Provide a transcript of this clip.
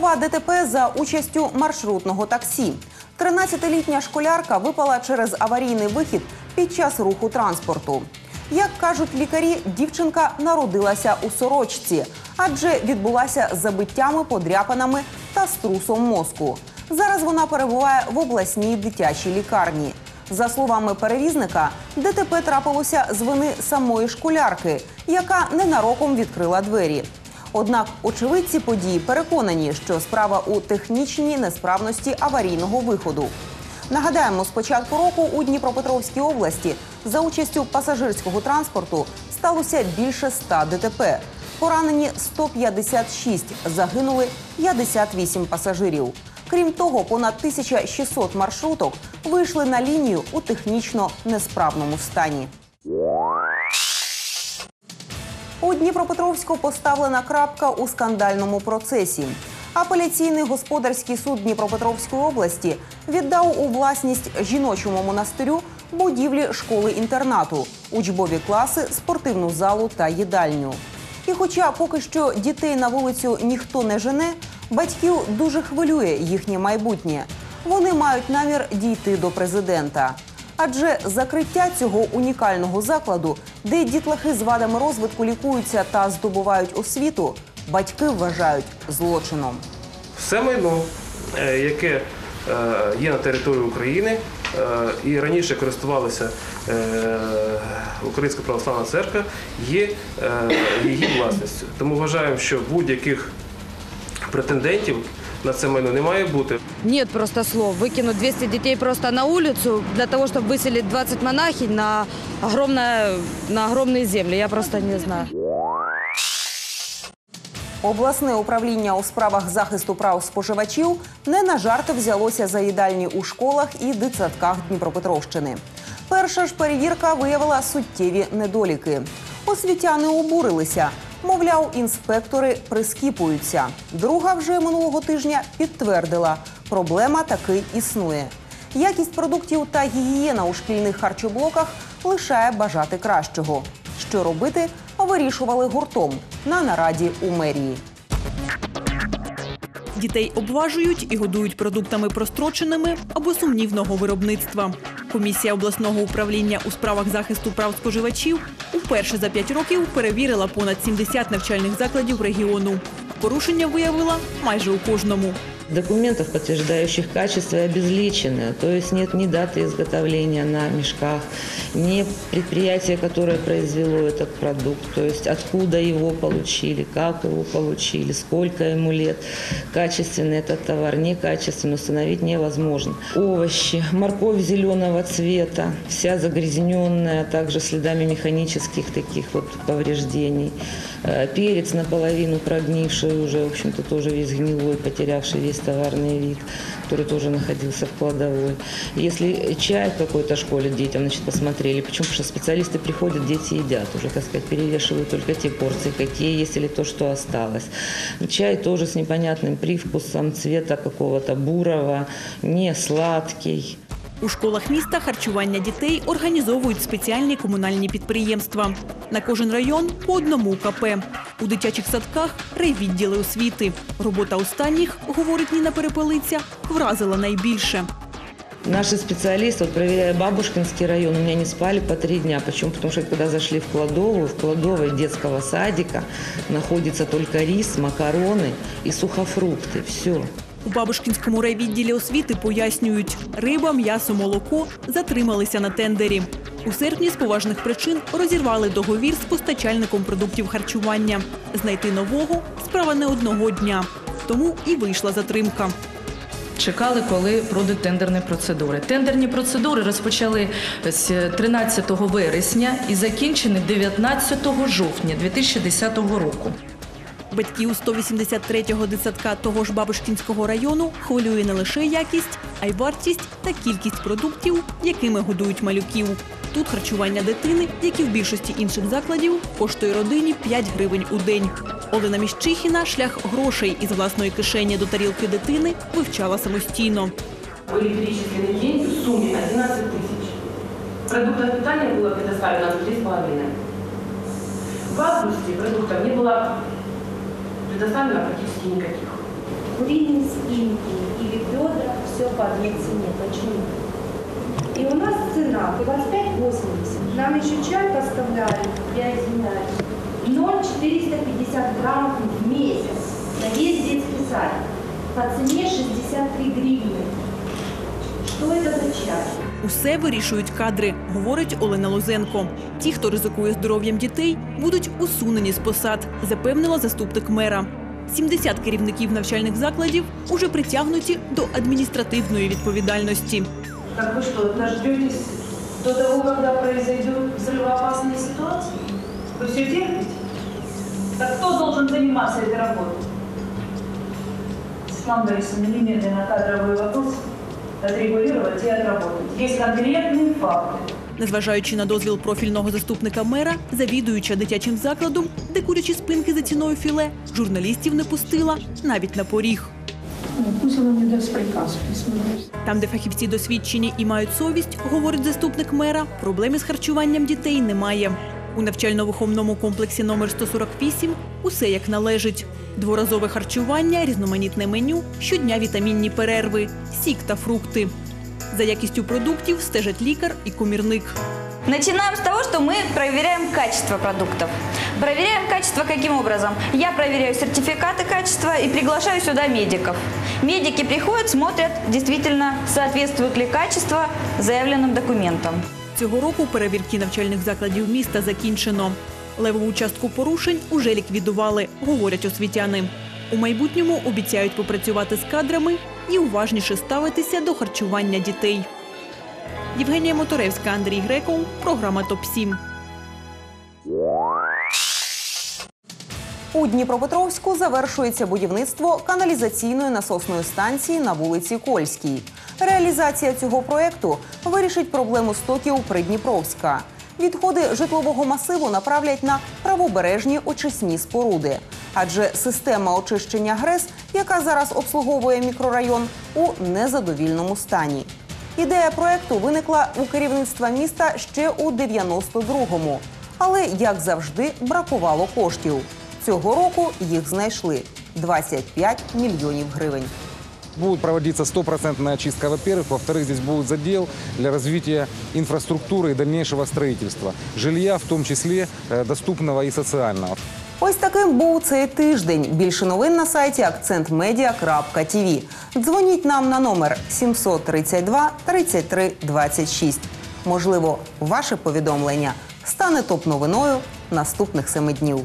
Чергова ДТП за участю маршрутного таксі. 13-літня школярка випала через аварійний вихід під час руху транспорту. Як кажуть лікарі, дівчинка народилася у сорочці, адже відбулася забиттями, подряпинами та струсом мозку. Зараз вона перебуває в обласній дитячій лікарні. За словами перевізника, ДТП трапилося з вини самої школярки, яка ненароком відкрила двері. Однак очевидці події переконані, що справа у технічній несправності аварійного виходу. Нагадаємо, з початку року у Дніпропетровській області за участю пасажирського транспорту сталося більше 100 ДТП. Поранені 156, загинули 58 пасажирів. Крім того, понад 1600 маршруток вийшли на лінію у технічно несправному стані. У Дніпропетровську поставлена крапка у скандальному процесі. Апеляційний господарський суд Дніпропетровської області віддав у власність жіночому монастирю будівлі школи-інтернату, учбові класи, спортивну залу та їдальню. І хоча поки що дітей на вулицю ніхто не жене, батьків дуже хвилює їхнє майбутнє. Вони мають намір дійти до президента. Адже закриття цього унікального закладу, де дітлахи з вадами розвитку лікуються та здобувають освіту, батьки вважають злочином. Все майно, е, яке е, є на території України е, і раніше користувалася Українська православна церква, є її власністю. Тому вважаємо, що будь-яких претендентів на це майно не має бути. Нет просто слов. Выкинуть 200 детей просто на улицу для того, чтобы выселить 20 монахинь на, огромное, на огромные земли. Я просто не знаю. Обласне управління у справах захисту прав споживачів не на жарти взялося за їдальні у школах і дитсадках Дніпропетровщини. Перша ж перевірка виявила суттєві недоліки. Освітяни обурилися. Мовляв, інспектори прискіпуються. Друга вже минулого тижня підтвердила, проблема таки існує. Якість продуктів та гігієна у шкільних харчоблоках лишає бажати кращого. Що робити, вирішували гуртом на нараді у мерії. Дітей обважують і годують продуктами простроченими або сумнівного виробництва. Комісія обласного управління у справах захисту прав споживачів уперше за п'ять років перевірила понад 70 навчальних закладів регіону. Порушення виявила майже у кожному. Документов, подтверждающих качество, обезличены. То есть нет ни даты изготовления на мешках, ни предприятия, которое произвело этот продукт. То есть откуда его получили, как его получили, сколько ему лет. Качественный этот товар, некачественный установить невозможно. Овощи, морковь зеленого цвета, вся загрязненная, также следами механических таких вот повреждений. Э, Перец наполовину прогнивший уже, в общем-то, тоже весь гнилой, потерявший весь товарный вид, который тоже находился в кладовой. Если чай в какой-то школе детям, значит, посмотрели, почему? Потому что специалисты приходят, дети едят, уже, так сказать, перевешивают только те порции, какие есть или то, что осталось. Чай тоже с непонятным привкусом цвета какого-то бурого, не сладкий. У школах міста харчування дітей організовують спеціальні комунальні підприємства. На кожен район по одному КП. У дитячих садках райвідділи освіти. Робота останніх, говорить Ніна Перепелиця, вразила найбільше. Наши специалисты, вот проверяя Бабушкинский район, у меня не спали по три дня. Почему? Потому что когда зашли в кладовую, в кладовой детского садика находится только рис, макароны и сухофрукты. Все. У Бабушкінському райвідділі освіти пояснюють, риба, м'ясо, молоко затрималися на тендері. У серпні з поважних причин розірвали договір з постачальником продуктів харчування. Знайти нового справа не одного дня. Тому і вийшла затримка. Чекали, коли пройдуть тендерні процедури. Тендерні процедури розпочали з 13 вересня і закінчені 19 жовтня 2010 року. Батьків 183-го дитсадка того ж Бабушкінського району хвилює не лише якість, а й вартість та кількість продуктів, якими годують малюків. Тут харчування дитини, як і в більшості інших закладів, коштує родині 5 гривень у день. Олена Міщихіна шлях грошей із власної кишені до тарілки дитини вивчала самостійно. в электрический день в сумме 11 тысяч. Продуктов питания было предоставлено на 3,5. В августе продуктов не было Предоставлено практически никаких. куриные спинки или бедра, все по одной цене. Почему? И у нас цена 25,80. Нам еще чай поставляли, я извиняюсь, 0,450 граммов в месяц на весь детский сад. По цене 63 гривны. Что это за чай? Усе вирішують кадри, говорить Олена Лозенко. Ті, хто ризикує здоров'ям дітей, будуть усунені з посад, запевнила заступник мера. 70 керівників навчальних закладів уже притягнуті до адміністративної відповідальності. Так вы что, дождетесь до того, когда произойдет взрывоопасная ситуация? Вы все терпите? Так кто должен заниматься этой работой? Светлана Борисовна, немедленно кадровый вопрос отрегулировать и отработать. Есть конкретные факты. Незважаючи на дозвіл профільного заступника мера, завідуюча дитячим закладом, де курячі спинки за ціною філе, журналістів не пустила навіть на поріг. Пусть она мне даст приказ письменный. Там, де фахівці досвідчені і мають совість, говорить заступник мера, проблеми з харчуванням дітей немає. У навчально-виховному комплексі номер 148 усе як належить. Дворазове харчування, різноманітне меню, щодня вітамінні перерви, сік та фрукти. За якістю продуктів стежать лікар і комірник. Начинаем с того, что мы проверяем качество продуктов. Проверяем качество каким образом? Я проверяю сертификаты качества и приглашаю сюда медиков. Медики приходят, смотрят, действительно соответствует ли качество заявленным документам. Цього року перевірки навчальних закладів міста закінчено. Левову частку порушень уже ліквідували, говорять освітяни. У майбутньому обіцяють попрацювати з кадрами і уважніше ставитися до харчування дітей. Євгенія Моторевська, Андрій Греков. Програма ТОП 7 У Дніпропетровську завершується будівництво каналізаційної насосної станції на вулиці Кольській. Реалізація цього проєкту вирішить проблему стоків Придніпровська. Відходи житлового масиву направлять на правобережні очисні споруди. Адже система очищення ГРЕС, яка зараз обслуговує мікрорайон, у незадовільному стані. Ідея проекту виникла у керівництва міста ще у 92-му. Але, як завжди, бракувало коштів. Цього року їх знайшли 25 мільйонів гривень. Будет проводиться стопроцентная очистка, во-первых. Во-вторых, здесь будет задел для развития инфраструктуры и дальнейшего строительства. Жилья, в том числе э, доступного и социального. Ось таким був цей тиждень. Більше новин на сайті акцентмедіа.тв. Дзвоніть нам на номер 732 33 26. Можливо, ваше повідомлення стане топ новиною наступних семи днів.